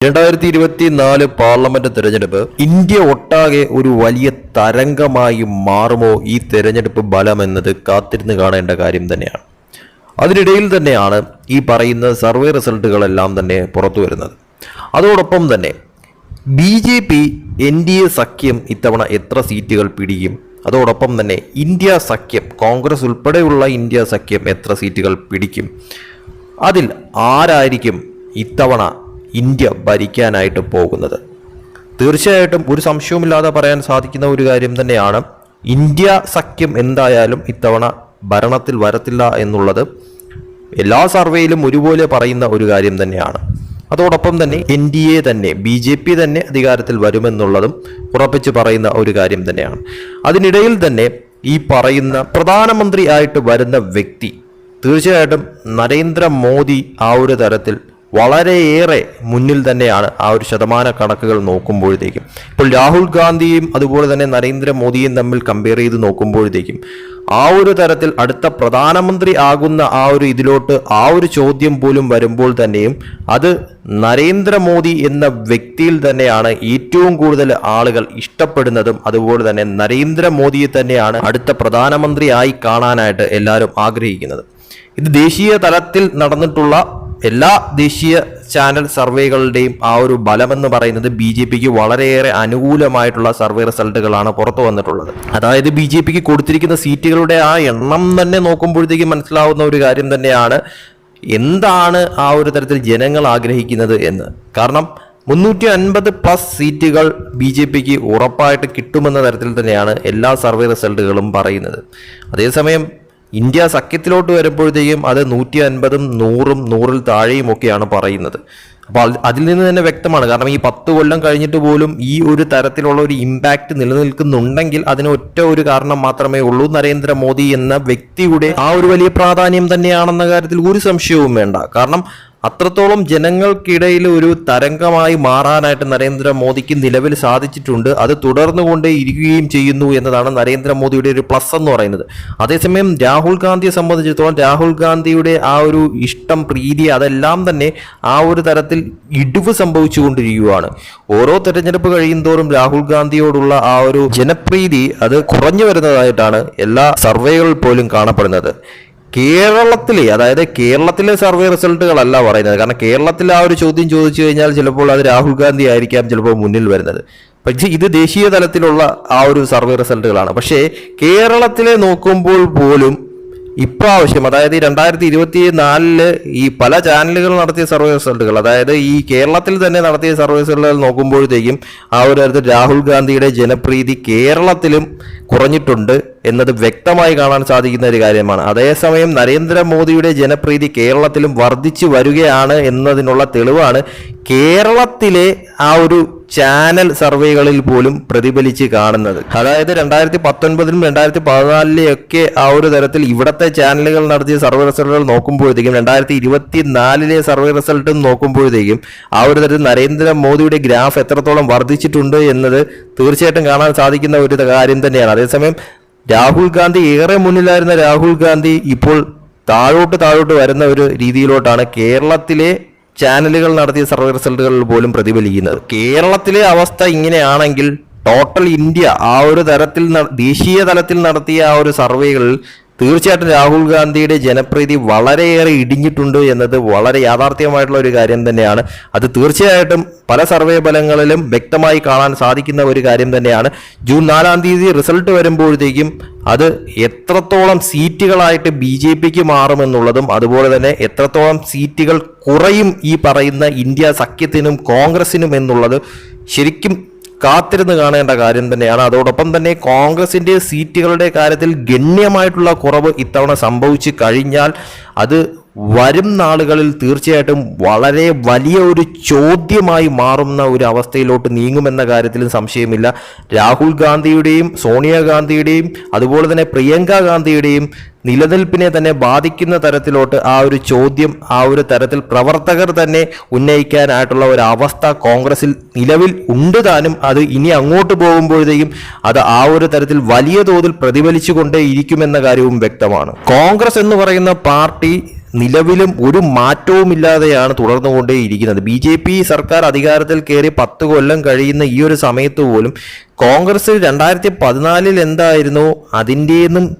രണ്ടായിരത്തി ഇരുപത്തി നാല് പാർലമെന്റ് തെരഞ്ഞെടുപ്പ് ഇന്ത്യ ഒട്ടാകെ ഒരു വലിയ തരംഗമായി മാറുമോ ഈ തെരഞ്ഞെടുപ്പ് ബലം എന്നത് കാത്തിരുന്ന് കാണേണ്ട കാര്യം തന്നെയാണ്. അതിനിടയിൽ തന്നെയാണ് ഈ പറയുന്ന സർവേ റിസൾട്ടുകളെല്ലാം തന്നെ പുറത്തു വരുന്നത്. അതോടൊപ്പം തന്നെ B J P N D A സഖ്യം ഇത്തവണ എത്ര സീറ്റുകൾ പിടിക്കും അതോടൊപ്പം തന്നെ ഇന്ത്യ സഖ്യം കോൺഗ്രസ് ഉൾപ്പെടെയുള്ള ഇന്ത്യ സഖ്യം എത്ര സീറ്റുകൾ പിടിക്കും? അതിൽ ആരായിരിക്കും ഇത്തവണ ഇന്ത്യ ഭരിക്കാനായിട്ട് പോകുന്നത്. തീർച്ചയായിട്ടും ഒരു സംശയവുമില്ലാതെ പറയാൻ സാധിക്കുന്ന ഒരു കാര്യം തന്നെയാണ് ഇന്ത്യ സഖ്യം എന്തായാലും ഇത്തവണ ഭരണത്തിൽ വരത്തില്ല എന്നുള്ളത്. എല്ലാ സർവേയിലും ഒരുപോലെ പറയുന്ന ഒരു കാര്യം തന്നെയാണ്. അതോടൊപ്പം തന്നെ എൻ ഡി എ തന്നെ ബി ജെ പി തന്നെ അധികാരത്തിൽ വരുമെന്നുള്ളതും ഉറപ്പിച്ച് പറയുന്ന ഒരു കാര്യം തന്നെയാണ്. അതിനിടയിൽ തന്നെ ഈ പറയുന്ന പ്രധാനമന്ത്രി ആയിട്ട് വരുന്ന വ്യക്തി തീർച്ചയായിട്ടും നരേന്ദ്രമോദി ആ ഒരു തരത്തിൽ വളരെയേറെ മുന്നിൽ തന്നെയാണ് ആ ഒരു ശതമാന കണക്കുകൾ നോക്കുമ്പോഴത്തേക്കും. ഇപ്പോൾ രാഹുൽ ഗാന്ധിയും അതുപോലെ തന്നെ നരേന്ദ്രമോദിയും തമ്മിൽ കമ്പയർ ചെയ്ത് നോക്കുമ്പോഴത്തേക്കും ആ ഒരു തരത്തിൽ അടുത്ത പ്രധാനമന്ത്രി ആകുന്ന ആ ഒരു ഇതിലോട്ട് ആ ഒരു ചോദ്യം പോലും വരുമ്പോൾ തന്നെയും അത് നരേന്ദ്രമോദി എന്ന വ്യക്തിയിൽ തന്നെയാണ് ഏറ്റവും കൂടുതൽ ആളുകൾ ഇഷ്ടപ്പെടുന്നതും അതുപോലെ തന്നെ നരേന്ദ്രമോദിയെ തന്നെയാണ് അടുത്ത പ്രധാനമന്ത്രിയായി കാണാനായിട്ട് എല്ലാവരും ആഗ്രഹിക്കുന്നത്. ഇത് ദേശീയ തലത്തിൽ നടന്നിട്ടുള്ള എല്ലാ ദേശീയ ചാനൽ സർവേകളുടെയും ആ ഒരു ബലമെന്ന് പറയുന്നത് ബി ജെ പിക്ക് വളരെയേറെ അനുകൂലമായിട്ടുള്ള സർവേ റിസൾട്ടുകളാണ് പുറത്തു വന്നിട്ടുള്ളത്. അതായത് ബി ജെ പിക്ക് കൊടുത്തിരിക്കുന്ന സീറ്റുകളുടെ ആ എണ്ണം തന്നെ നോക്കുമ്പോഴത്തേക്കും മനസ്സിലാവുന്ന ഒരു കാര്യം തന്നെയാണ് എന്താണ് ആ ഒരു തരത്തിൽ ജനങ്ങൾ ആഗ്രഹിക്കുന്നത് എന്ന്. കാരണം മുന്നൂറ്റി അൻപത് പ്ലസ് സീറ്റുകൾ ബി ജെ പിക്ക് ഉറപ്പായിട്ട് കിട്ടുമെന്ന തരത്തിൽ തന്നെയാണ് എല്ലാ സർവേ റിസൾട്ടുകളും പറയുന്നത്. അതേസമയം ഇന്ത്യ സഖ്യത്തിലോട്ട് വരുമ്പോഴത്തേക്കും അത് നൂറ്റി അൻപതും നൂറും നൂറിൽ താഴെയും ഒക്കെയാണ് പറയുന്നത്. അപ്പോൾ അത് അതിൽ നിന്ന് തന്നെ വ്യക്തമാണ്. കാരണം ഈ പത്ത് കൊല്ലം കഴിഞ്ഞിട്ട് പോലും ഈ ഒരു തരത്തിലുള്ള ഒരു ഇമ്പാക്റ്റ് നിലനിൽക്കുന്നുണ്ടെങ്കിൽ അതിന് ഒറ്റ ഒരു കാരണം മാത്രമേ ഉള്ളൂ. നരേന്ദ്രമോദി എന്ന വ്യക്തിയുടെ ആ ഒരു വലിയ പ്രാധാന്യം തന്നെയാണെന്ന കാര്യത്തിൽ ഒരു സംശയവും വേണ്ട. കാരണം അത്രത്തോളം ജനങ്ങൾക്കിടയിൽ ഒരു തരംഗമായി മാറാനായിട്ട് നരേന്ദ്രമോദിക്ക് നിലവിൽ സാധിച്ചിട്ടുണ്ട്. അത് തുടർന്നുകൊണ്ടേ ഇരിക്കുകയും ചെയ്യുന്നു എന്നതാണ് നരേന്ദ്രമോദിയുടെ ഒരു പ്ലസ് എന്ന് പറയുന്നത്. അതേസമയം രാഹുൽ ഗാന്ധിയെ സംബന്ധിച്ചിടത്തോളം രാഹുൽ ഗാന്ധിയുടെ ആ ഒരു ഇഷ്ടം പ്രീതി അതെല്ലാം തന്നെ ആ ഒരു തരത്തിൽ ഇടിവ് സംഭവിച്ചുകൊണ്ടിരിക്കുകയാണ്. ഓരോ തെരഞ്ഞെടുപ്പ് കഴിയുന്തോറും രാഹുൽ ഗാന്ധിയോടുള്ള ആ ഒരു ജനപ്രീതി അത് കുറഞ്ഞു വരുന്നതായിട്ടാണ് എല്ലാ സർവേകളിൽ പോലും കാണപ്പെടുന്നത്. കേരളത്തിലെ അതായത് കേരളത്തിലെ സർവേ റിസൾട്ടുകളല്ല പറയുന്നത്. കാരണം കേരളത്തിൽ ആ ഒരു ചോദ്യം ചോദിച്ചു കഴിഞ്ഞാൽ ചിലപ്പോൾ അത് രാഹുൽ ഗാന്ധി ആയിരിക്കാം ചിലപ്പോൾ മുന്നിൽ വരുന്നത്. പക്ഷേ ഇത് ദേശീയ തലത്തിലുള്ള ആ ഒരു സർവേ റിസൾട്ടുകളാണ്. പക്ഷേ കേരളത്തിലെ നോക്കുമ്പോൾ പോലും ഇപ്രാവശ്യം അതായത് ഈ രണ്ടായിരത്തി ഇരുപത്തി നാലിൽ ഈ പല ചാനലുകൾ നടത്തിയ സർവേ റിസൾട്ടുകൾ അതായത് ഈ കേരളത്തിൽ തന്നെ നടത്തിയ സർവേ റിസൾട്ടുകൾ നോക്കുമ്പോഴത്തേക്കും ആ ഒരു തരത്തിൽ രാഹുൽ ഗാന്ധിയുടെ ജനപ്രീതി കേരളത്തിലും കുറഞ്ഞിട്ടുണ്ട് എന്നത് വ്യക്തമായി കാണാൻ സാധിക്കുന്ന ഒരു കാര്യമാണ്. അതേസമയം നരേന്ദ്രമോദിയുടെ ജനപ്രീതി കേരളത്തിലും വർദ്ധിച്ചു വരികയാണ് എന്നതിനുള്ള തെളിവാണ് കേരളത്തിലെ ആ ഒരു ചാനൽ സർവേകളിൽ പോലും പ്രതിഫലിച്ച് കാണുന്നത്. അതായത് രണ്ടായിരത്തി പത്തൊൻപതിലും രണ്ടായിരത്തി പതിനാലിലെയൊക്കെ ആ ഒരു തരത്തിൽ ഇവിടത്തെ ചാനലുകൾ നടത്തിയ സർവേ റിസൾട്ടുകൾ നോക്കുമ്പോഴത്തേക്കും രണ്ടായിരത്തി ഇരുപത്തി നാലിലെ സർവേ റിസൾട്ട് നോക്കുമ്പോഴത്തേക്കും ആ ഒരു തരത്തിൽ നരേന്ദ്രമോദിയുടെ ഗ്രാഫ് എത്രത്തോളം വർദ്ധിച്ചിട്ടുണ്ട് എന്നത് തീർച്ചയായിട്ടും കാണാൻ സാധിക്കുന്ന ഒരു കാര്യം തന്നെയാണ്. അതേസമയം രാഹുൽ ഗാന്ധി ഏറെ മുന്നിലായിരുന്ന രാഹുൽ ഗാന്ധി ഇപ്പോൾ താഴോട്ട് താഴോട്ട് വരുന്ന ഒരു രീതിയിലോട്ടാണ് കേരളത്തിലെ ചാനലുകൾ നടത്തിയ സർവേ റിസൾട്ടുകളിൽ പോലും പ്രതിഫലിക്കുന്നത്. കേരളത്തിലെ അവസ്ഥ ഇങ്ങനെയാണെങ്കിൽ ടോട്ടൽ ഇന്ത്യ ആ ഒരു തരത്തിൽ ദേശീയ തലത്തിൽ നടത്തിയ ആ ഒരു സർവേകളിൽ തീർച്ചയായിട്ടും രാഹുൽ ഗാന്ധിയുടെ ജനപ്രീതി വളരെയേറെ ഇടിഞ്ഞിട്ടുണ്ട് എന്നത് വളരെ യാഥാർത്ഥ്യമായിട്ടുള്ള ഒരു കാര്യം തന്നെയാണ്. അത് തീർച്ചയായിട്ടും പല സർവേ ഫലങ്ങളിലും വ്യക്തമായി കാണാൻ സാധിക്കുന്ന ഒരു കാര്യം തന്നെയാണ്. ജൂൺ നാലാം തീയതി റിസൾട്ട് വരുമ്പോഴത്തേക്കും അത് എത്രത്തോളം സീറ്റുകളായിട്ട് ബി ജെ പിക്ക് മാറുമെന്നുള്ളതും അതുപോലെ തന്നെ എത്രത്തോളം സീറ്റുകൾ കുറയും ഈ പറയുന്ന ഇന്ത്യ സഖ്യത്തിനും കോൺഗ്രസിനും എന്നുള്ളത് ശരിക്കും കാത്തിരുന്ന് കാണേണ്ട കാര്യം തന്നെയാണ്. അതോടൊപ്പം തന്നെ കോൺഗ്രസിന്റെ സീറ്റുകളുടെ കാര്യത്തിൽ ഗണ്യമായിട്ടുള്ള കുറവ് ഇത്തവണ സംഭവിച്ചു കഴിഞ്ഞാൽ അത് വരും നാളുകളിൽ തീർച്ചയായിട്ടും വളരെ വലിയ ഒരു ചോദ്യമായി മാറുന്ന ഒരു അവസ്ഥയിലോട്ട് നീങ്ങുമെന്ന കാര്യത്തിലും സംശയമില്ല. രാഹുൽ ഗാന്ധിയുടെയും സോണിയാഗാന്ധിയുടെയും അതുപോലെ തന്നെ പ്രിയങ്ക ഗാന്ധിയുടെയും നിലനിൽപ്പിനെ തന്നെ ബാധിക്കുന്ന തരത്തിലോട്ട് ആ ഒരു ചോദ്യം ആ ഒരു തരത്തിൽ പ്രവർത്തകർ തന്നെ ഉന്നയിക്കാനായിട്ടുള്ള ഒരു അവസ്ഥ കോൺഗ്രസിൽ നിലവിൽ ഉണ്ട് താനും. അത് ഇനി അങ്ങോട്ട് പോകുമ്പോഴത്തേക്കും അത് ആ ഒരു തരത്തിൽ വലിയ തോതിൽ പ്രതിഫലിച്ചുകൊണ്ടേ ഇരിക്കുമെന്ന കാര്യവും വ്യക്തമാണ്. കോൺഗ്രസ് എന്ന് പറയുന്ന പാർട്ടി നിലവിലും ഒരു മാറ്റവുമില്ലാതെയാണ് തുടർന്നുകൊണ്ടേയിരിക്കുന്നത്. ബി ജെ പി സർക്കാർ അധികാരത്തിൽ കയറി പത്ത് കൊല്ലം കഴിയുന്ന ഈ ഒരു സമയത്ത് പോലും കോൺഗ്രസ് രണ്ടായിരത്തി പതിനാലിൽ എന്തായിരുന്നു? അതിന്റെന്നും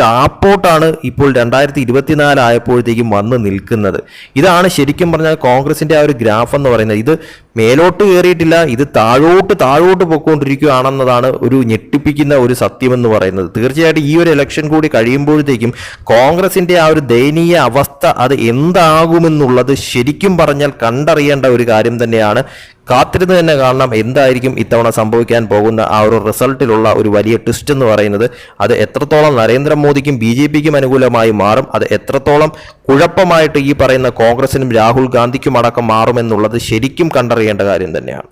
താപ്പോട്ടാണ് ഇപ്പോൾ രണ്ടായിരത്തി ഇരുപത്തിനാല് ആയപ്പോഴത്തേക്കും വന്ന് നിൽക്കുന്നത്. ഇതാണ് ശരിക്കും പറഞ്ഞാൽ കോൺഗ്രസിന്റെ ആ ഒരു ഗ്രാഫ് എന്ന് പറയുന്നത്. ഇത് മേലോട്ട് കയറിയിട്ടില്ല ഇത് താഴോട്ട് താഴോട്ട് പൊയ്ക്കൊണ്ടിരിക്കുകയാണെന്നതാണ് ഒരു ഞെട്ടിപ്പിക്കുന്ന ഒരു സത്യമെന്ന് പറയുന്നത്. തീർച്ചയായിട്ടും ഈ ഒരു ഇലക്ഷൻ കൂടി കഴിയുമ്പോഴത്തേക്കും കോൺഗ്രസിന്റെ ആ ഒരു ദയനീയ അവസ്ഥ അത് എന്താകുമെന്നുള്ളത് ശരിക്കും പറഞ്ഞാൽ കണ്ടറിയേണ്ട ഒരു കാര്യം തന്നെയാണ്. കാത്തിരുന്ന് തന്നെ കാണണം എന്തായിരിക്കും ഇത്തവണ സംഭവിക്കാൻ പോകുന്ന ആ ഒരു റിസൾട്ടിലുള്ള ഒരു വലിയ ട്വിസ്റ്റ് എന്ന് പറയുന്നത്. അത് എത്രത്തോളം നരേന്ദ്രമോദിക്കും ബി ജെ പിക്കും അനുകൂലമായി മാറും അത് എത്രത്തോളം കുഴപ്പമായിട്ട് ഈ പറയുന്ന കോൺഗ്രസിനും രാഹുൽ ഗാന്ധിക്കും അടക്കം മാറുമെന്നുള്ളത് ശരിക്കും അറിയേണ്ട കാര്യം തന്നെയാണ്.